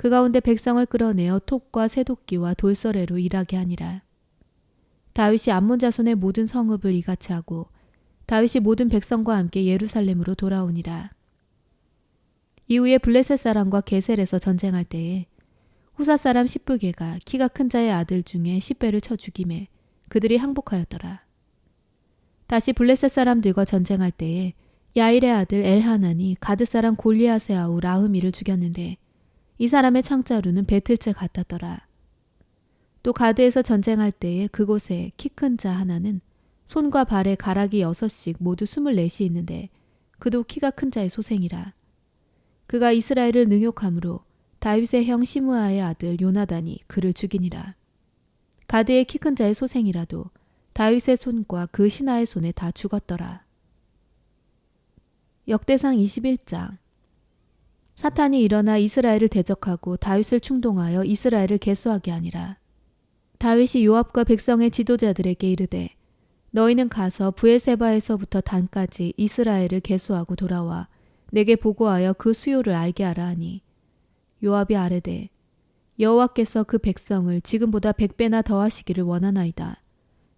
그 가운데 백성을 끌어내어 톱과 새도끼와 돌서래로 일하게 하니라. 다윗이 암몬 자손의 모든 성읍을 이같이 하고 다윗이 모든 백성과 함께 예루살렘으로 돌아오니라. 이후에 블레셋 사람과 게셀에서 전쟁할 때에 후사 사람 십부게가 키가 큰 자의 아들 중에 십배를 쳐 죽임에 그들이 항복하였더라. 다시 블레셋 사람들과 전쟁할 때에 야일의 아들 엘하난이 가드 사람 골리앗의 아우 라흐미를 죽였는데 이 사람의 창자루는 배틀채 같았더라. 또 가드에서 전쟁할 때에 그곳에 키 큰 자 하나는 손과 발에 가락이 여섯씩 모두 스물넷이 있는데 그도 키가 큰 자의 소생이라. 그가 이스라엘을 능욕함으로 다윗의 형 시므아의 아들 요나단이 그를 죽이니라. 가드의 키 큰 자의 소생이라도 다윗의 손과 그 신하의 손에 다 죽었더라. 역대상 21장 사탄이 일어나 이스라엘을 대적하고 다윗을 충동하여 이스라엘을 개수하게 하니라. 다윗이 요압과 백성의 지도자들에게 이르되 너희는 가서 부에세바에서부터 단까지 이스라엘을 개수하고 돌아와 내게 보고하여 그 수요를 알게 하라 하니 요압이 아뢰되 여호와께서 그 백성을 지금보다 백배나 더하시기를 원하나이다.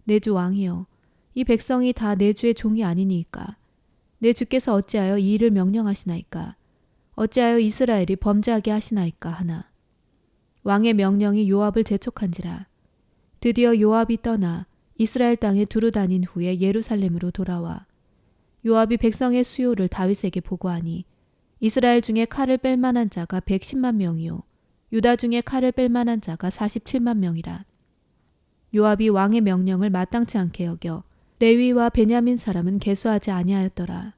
내 주 왕이여 이 백성이 다 내 주의 종이 아니니까 내 주께서 어찌하여 이 일을 명령하시나이까 어찌하여 이스라엘이 범죄하게 하시나이까 하나. 왕의 명령이 요압을 재촉한지라. 드디어 요압이 떠나 이스라엘 땅에 두루 다닌 후에 예루살렘으로 돌아와 요압이 백성의 수요를 다윗에게 보고하니 이스라엘 중에 칼을 뺄 만한 자가 110만 명이요 유다 중에 칼을 뺄 만한 자가 47만 명이라. 요압이 왕의 명령을 마땅치 않게 여겨 레위와 베냐민 사람은 개수하지 아니하였더라.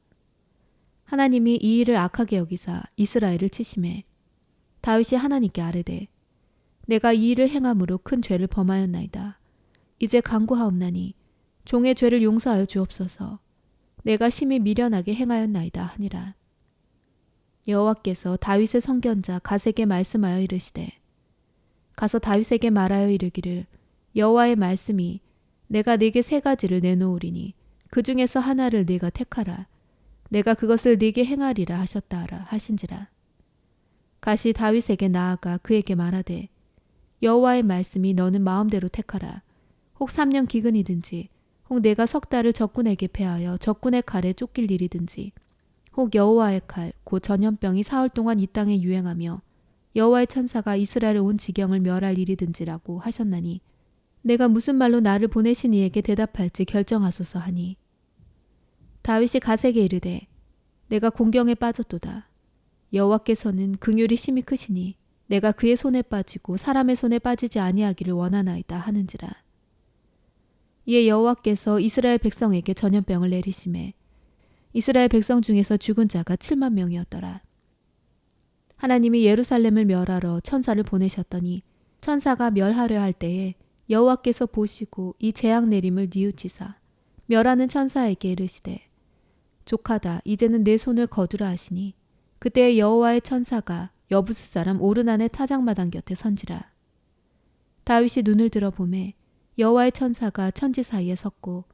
하나님이 이 일을 악하게 여기사 이스라엘을 치심해 다윗이 하나님께 아뢰되 내가 이 일을 행함으로 큰 죄를 범하였나이다. 이제 강구하옵나니 종의 죄를 용서하여 주옵소서. 내가 심히 미련하게 행하였나이다 하니라. 여호와께서 다윗의 성견자 가세게 말씀하여 이르시되 가서 다윗에게 말하여 이르기를 여호와의 말씀이 내가 네게 세 가지를 내놓으리니 그 중에서 하나를 네가 택하라. 내가 그것을 네게 행하리라 하셨다라 하신지라. 가시 다윗에게 나아가 그에게 말하되 여호와의 말씀이 너는 마음대로 택하라. 혹 3년 기근이든지 혹 내가 석 달을 적군에게 패하여 적군의 칼에 쫓길 일이든지 혹 여호와의 칼 곧 전염병이 사흘 동안 이 땅에 유행하며 여호와의 천사가 이스라엘 온 지경을 멸할 일이든지라고 하셨나니 내가 무슨 말로 나를 보내신 이에게 대답할지 결정하소서 하니 다윗이 가세게 이르되 내가 공경에 빠졌도다. 여호와께서는 긍휼이 심히 크시니 내가 그의 손에 빠지고 사람의 손에 빠지지 아니하기를 원하나이다 하는지라. 이에 여호와께서 이스라엘 백성에게 전염병을 내리심에 이스라엘 백성 중에서 죽은 자가 7만 명이었더라. 하나님이 예루살렘을 멸하러 천사를 보내셨더니 천사가 멸하려 할 때에 여호와께서 보시고 이 재앙 내림을 뉘우치사 멸하는 천사에게 이르시되 조카다. 이제는 내 손을 거두라 하시니 그때 여호와의 천사가 여부스 사람 오르난의 타작마당 곁에 선지라. 다윗이 눈을 들어 보매 여호와의 천사가 천지 사이에 섰고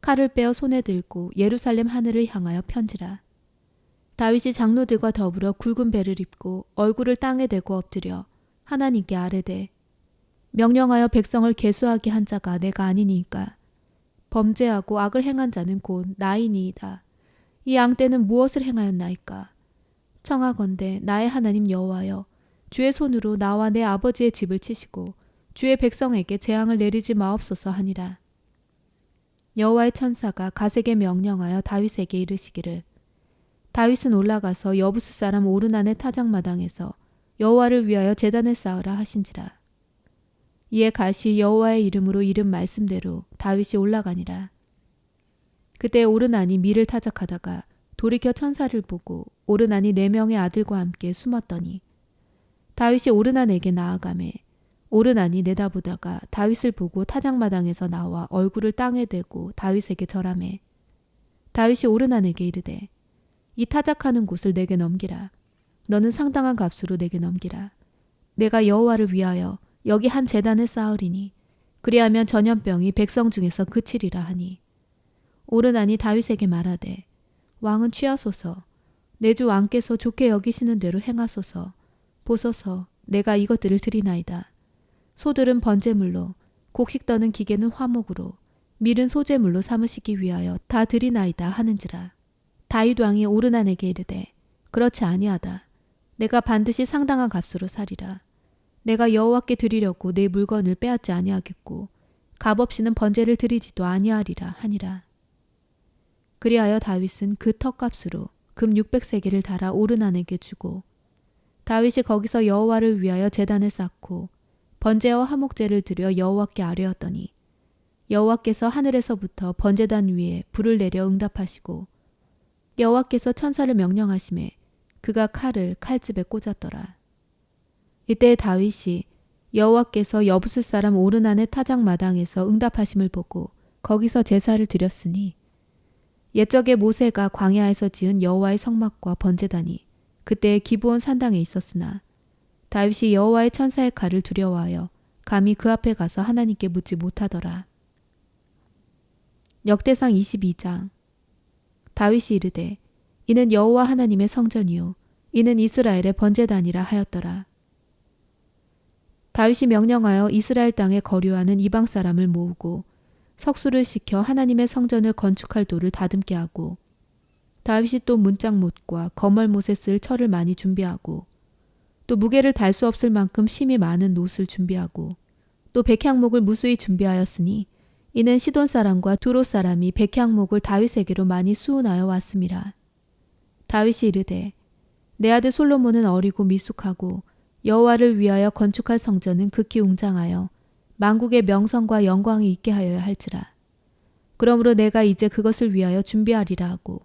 칼을 빼어 손에 들고 예루살렘 하늘을 향하여 편지라. 다윗이 장로들과 더불어 굵은 배를 입고 얼굴을 땅에 대고 엎드려 하나님께 아뢰되 명령하여 백성을 계수하게 한 자가 내가 아니니까 범죄하고 악을 행한 자는 곧 나이니이다. 이 양떼는 무엇을 행하였나이까? 청하건대 나의 하나님 여호와여 주의 손으로 나와 내 아버지의 집을 치시고 주의 백성에게 재앙을 내리지 마옵소서 하니라. 여호와의 천사가 가세게 명령하여 다윗에게 이르시기를 다윗은 올라가서 여부스 사람 오르난의 타작마당에서 여호와를 위하여 재단을 쌓으라 하신지라. 이에 가시 여호와의 이름으로 이름 말씀대로 다윗이 올라가니라. 그때 오르난이 미를 타작하다가 돌이켜 천사를 보고 오르난이 네 명의 아들과 함께 숨었더니 다윗이 오르난에게 나아가매 오르난이 내다보다가 다윗을 보고 타작마당에서 나와 얼굴을 땅에 대고 다윗에게 절하매 다윗이 오르난에게 이르되 이 타작하는 곳을 내게 넘기라. 너는 상당한 값으로 내게 넘기라. 내가 여호와를 위하여 여기 한 재단을 쌓으리니 그리하면 전염병이 백성 중에서 그치리라 하니 오르난이 다윗에게 말하되 왕은 취하소서. 내 주 왕께서 좋게 여기시는 대로 행하소서. 보소서 내가 이것들을 드리나이다. 소들은 번제물로 곡식 떠는 기계는 화목으로 밀은 소제물로 삼으시기 위하여 다 드리나이다 하는지라. 다윗 왕이 오르난에게 이르되 그렇지 아니하다. 내가 반드시 상당한 값으로 살이라. 내가 여호와께 드리려고 내 물건을 빼앗지 아니하겠고 값 없이는 번제를 드리지도 아니하리라 하니라 그리하여 다윗은 그 턱값으로 금 600세겔을 달아 오르난에게 주고 다윗이 거기서 여호와를 위하여 제단을 쌓고 번제와 화목제를 드려 여호와께 아뢰었더니 여호와께서 하늘에서부터 번제단 위에 불을 내려 응답하시고 여호와께서 천사를 명령하심에 그가 칼을 칼집에 꽂았더라. 이때 다윗이 여호와께서 여부스 사람 오르난의 타작 마당에서 응답하심을 보고 거기서 제사를 드렸으니 옛적에 모세가 광야에서 지은 여호와의 성막과 번제단이 그때 기브온 산당에 있었으나 다윗이 여호와의 천사의 칼을 두려워하여 감히 그 앞에 가서 하나님께 묻지 못하더라. 역대상 22장 다윗이 이르되 이는 여호와 하나님의 성전이요 이는 이스라엘의 번제단이라 하였더라. 다윗이 명령하여 이스라엘 땅에 거류하는 이방 사람을 모으고 석수를 시켜 하나님의 성전을 건축할 돌을 다듬게 하고 다윗이 또 문짝못과 거멀못에 쓸 철을 많이 준비하고 또 무게를 달 수 없을 만큼 심이 많은 노을 준비하고 또 백향목을 무수히 준비하였으니 이는 시돈 사람과 두로 사람이 백향목을 다윗에게로 많이 수운하여 왔습니다. 다윗이 이르되 내 아들 솔로몬은 어리고 미숙하고 여호와를 위하여 건축할 성전은 극히 웅장하여 만국의 명성과 영광이 있게 하여야 할지라. 그러므로 내가 이제 그것을 위하여 준비하리라 하고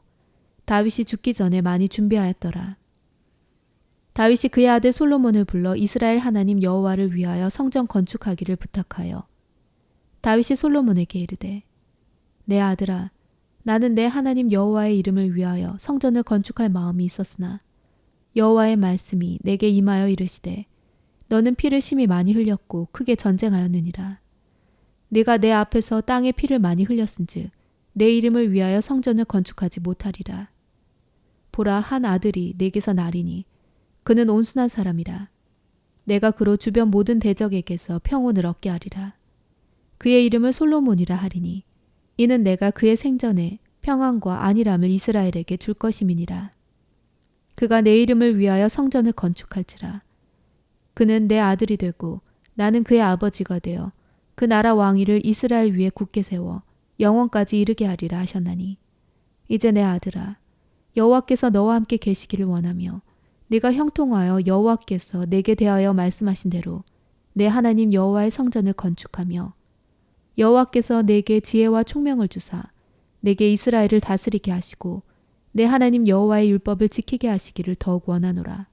다윗이 죽기 전에 많이 준비하였더라. 다윗이 그의 아들 솔로몬을 불러 이스라엘 하나님 여호와를 위하여 성전 건축하기를 부탁하여 다윗이 솔로몬에게 이르되 내 아들아 나는 내 하나님 여호와의 이름을 위하여 성전을 건축할 마음이 있었으나 여호와의 말씀이 내게 임하여 이르시되 너는 피를 심히 많이 흘렸고 크게 전쟁하였느니라. 네가 내 앞에서 땅에 피를 많이 흘렸은즉 내 이름을 위하여 성전을 건축하지 못하리라. 보라 한 아들이 내게서 나리니 그는 온순한 사람이라. 내가 그로 주변 모든 대적에게서 평온을 얻게 하리라. 그의 이름을 솔로몬이라 하리니 이는 내가 그의 생전에 평안과 안일함을 이스라엘에게 줄 것임이니라. 그가 내 이름을 위하여 성전을 건축할지라. 그는 내 아들이 되고 나는 그의 아버지가 되어 그 나라 왕위를 이스라엘 위에 굳게 세워 영원까지 이르게 하리라 하셨나니 이제 내 아들아 여호와께서 너와 함께 계시기를 원하며 네가 형통하여 여호와께서 내게 대하여 말씀하신 대로 내 하나님 여호와의 성전을 건축하며 여호와께서 내게 지혜와 총명을 주사 내게 이스라엘을 다스리게 하시고 내 하나님 여호와의 율법을 지키게 하시기를 더욱 원하노라.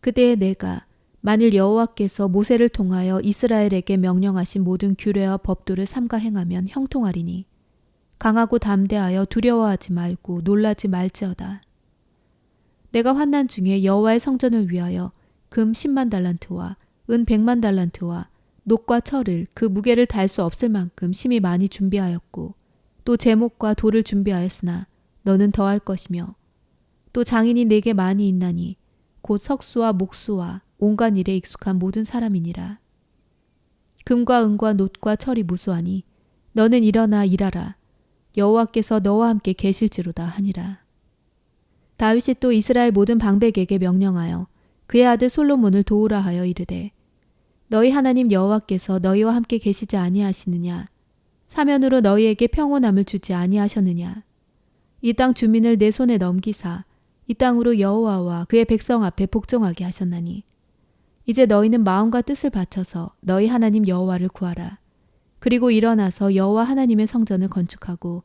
그때에 내가 만일 여호와께서 모세를 통하여 이스라엘에게 명령하신 모든 규례와 법도를 삼가 행하면 형통하리니 강하고 담대하여 두려워하지 말고 놀라지 말지어다. 내가 환난 중에 여호와의 성전을 위하여 금 10만 달란트와 은 100만 달란트와 녹과 철을 그 무게를 달 수 없을 만큼 심히 많이 준비하였고 또 제목과 돌을 준비하였으나 너는 더할 것이며 또 장인이 내게 많이 있나니 곧 석수와 목수와 온갖 일에 익숙한 모든 사람이니라. 금과 은과 놋과 철이 무수하니 너는 일어나 일하라. 여호와께서 너와 함께 계실지로다 하니라. 다윗이 또 이스라엘 모든 방백에게 명령하여 그의 아들 솔로몬을 도우라 하여 이르되 너희 하나님 여호와께서 너희와 함께 계시지 아니하시느냐 사면으로 너희에게 평온함을 주지 아니하셨느냐 이 땅 주민을 내 손에 넘기사 이 땅으로 여호와와 그의 백성 앞에 복종하게 하셨나니 이제 너희는 마음과 뜻을 바쳐서 너희 하나님 여호와를 구하라. 그리고 일어나서 여호와 하나님의 성전을 건축하고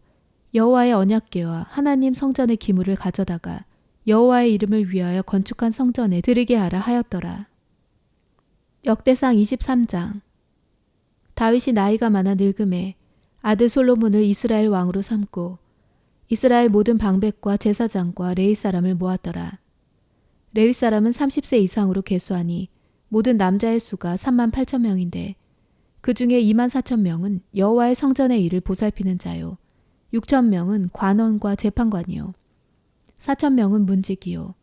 여호와의 언약궤와 하나님 성전의 기물을 가져다가 여호와의 이름을 위하여 건축한 성전에 드리게 하라 하였더라. 역대상 23장 다윗이 나이가 많아 늙음에 아들 솔로몬을 이스라엘 왕으로 삼고 이스라엘 모든 방백과 제사장과 레위 사람을 모았더라. 레위 사람은 30세 이상으로 계수하니 모든 남자의 수가 3만 8천 명인데 그 중에 2만 4천 명은 여호와의 성전의 일을 보살피는 자요 6천 명은 관원과 재판관이요 4천 명은 문지기요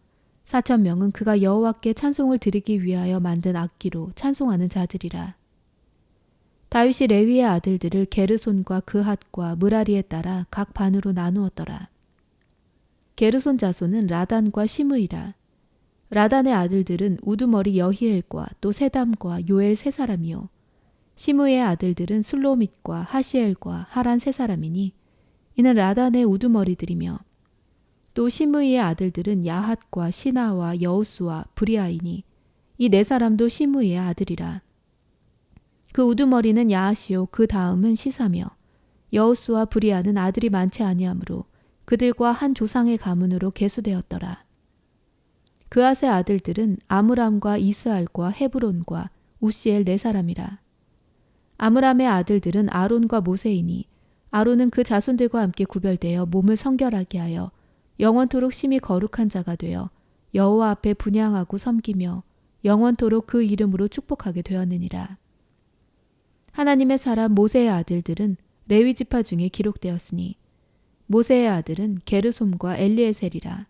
4천 명은 그가 여호와께 찬송을 드리기 위하여 만든 악기로 찬송하는 자들이라. 다윗이 레위의 아들들을 게르손과 그핫과 무라리에 따라 각 반으로 나누었더라. 게르손 자손은 라단과 시므이라. 라단의 아들들은 우두머리 여히엘과 또 세담과 요엘 세 사람이요. 시므의 아들들은 슬로밋과 하시엘과 하란 세 사람이니 이는 라단의 우두머리들이며 또 시므이의 아들들은 야핫과 시나와 여우스와 브리아이니 이 네 사람도 시므이의 아들이라. 그 우두머리는 야하시오 그 다음은 시사며 여우스와 브리아는 아들이 많지 아니하므로 그들과 한 조상의 가문으로 계수되었더라. 그앗의 아들들은 아므람과 이스알과 헤브론과 우시엘 네 사람이라. 아므람의 아들들은 아론과 모세이니 아론은 그 자손들과 함께 구별되어 몸을 성결하게 하여 영원토록 심히 거룩한 자가 되어 여호와 앞에 분양하고 섬기며 영원토록 그 이름으로 축복하게 되었느니라. 하나님의 사람 모세의 아들들은 레위 지파 중에 기록되었으니 모세의 아들은 게르솜과 엘리에셀이라.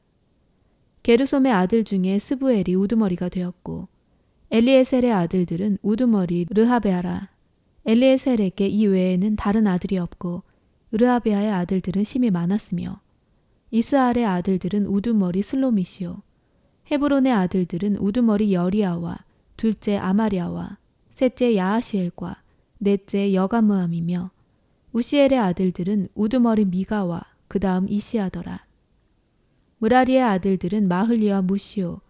게르솜의 아들 중에 스부엘이 우두머리가 되었고 엘리에셀의 아들들은 우두머리 르하베아라. 엘리에셀에게 이 외에는 다른 아들이 없고 르하베아의 아들들은 심이 많았으며 이스알의 아들들은 우두머리 슬로미시오. 헤브론의 아들들은 우두머리 여리아와 둘째 아마리아와 셋째 야하시엘과 넷째 여가무함이며 우시엘의 아들들은 우두머리 미가와 그 다음 이시아더라. 무라리의 아들들은 마흘리와 무시오.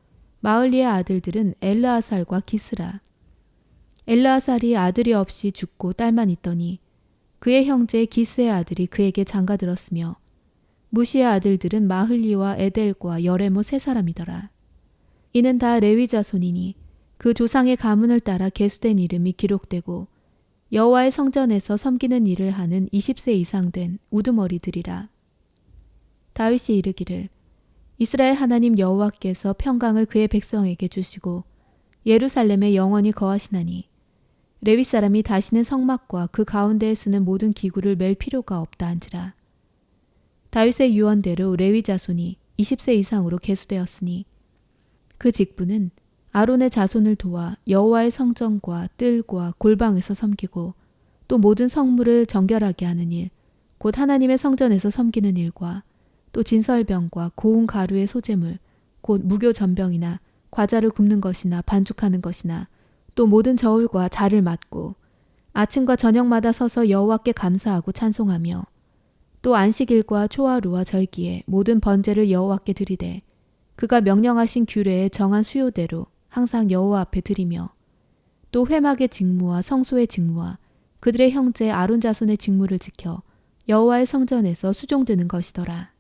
마흘리의 아들들은 엘르아살과 기스라. 엘르아살이 아들이 없이 죽고 딸만 있더니 그의 형제 기스의 아들이 그에게 장가들었으며 무시의 아들들은 마흘리와 에델과 여레모 세 사람이더라. 이는 다 레위 자손이니 그 조상의 가문을 따라 계수된 이름이 기록되고 여호와의 성전에서 섬기는 일을 하는 20세 이상 된 우두머리들이라. 다윗이 이르기를 이스라엘 하나님 여호와께서 평강을 그의 백성에게 주시고 예루살렘에 영원히 거하시나니 레위 사람이 다시는 성막과 그 가운데에 쓰는 모든 기구를 맬 필요가 없다 한지라. 다윗의 유언대로 레위 자손이 20세 이상으로 계수되었으니 그 직분은 아론의 자손을 도와 여호와의 성전과 뜰과 골방에서 섬기고 또 모든 성물을 정결하게 하는 일, 곧 하나님의 성전에서 섬기는 일과 또 진설병과 고운 가루의 소재물, 곧 무교 전병이나 과자를 굽는 것이나 반죽하는 것이나 또 모든 저울과 자를 맡고 아침과 저녁마다 서서 여호와께 감사하고 찬송하며 또 안식일과 초하루와 절기에 모든 번제를 여호와께 드리되 그가 명령하신 규례의 정한 수요대로 항상 여호와 앞에 드리며 또 회막의 직무와 성소의 직무와 그들의 형제 아론 자손의 직무를 지켜 여호와의 성전에서 수종드는 것이더라.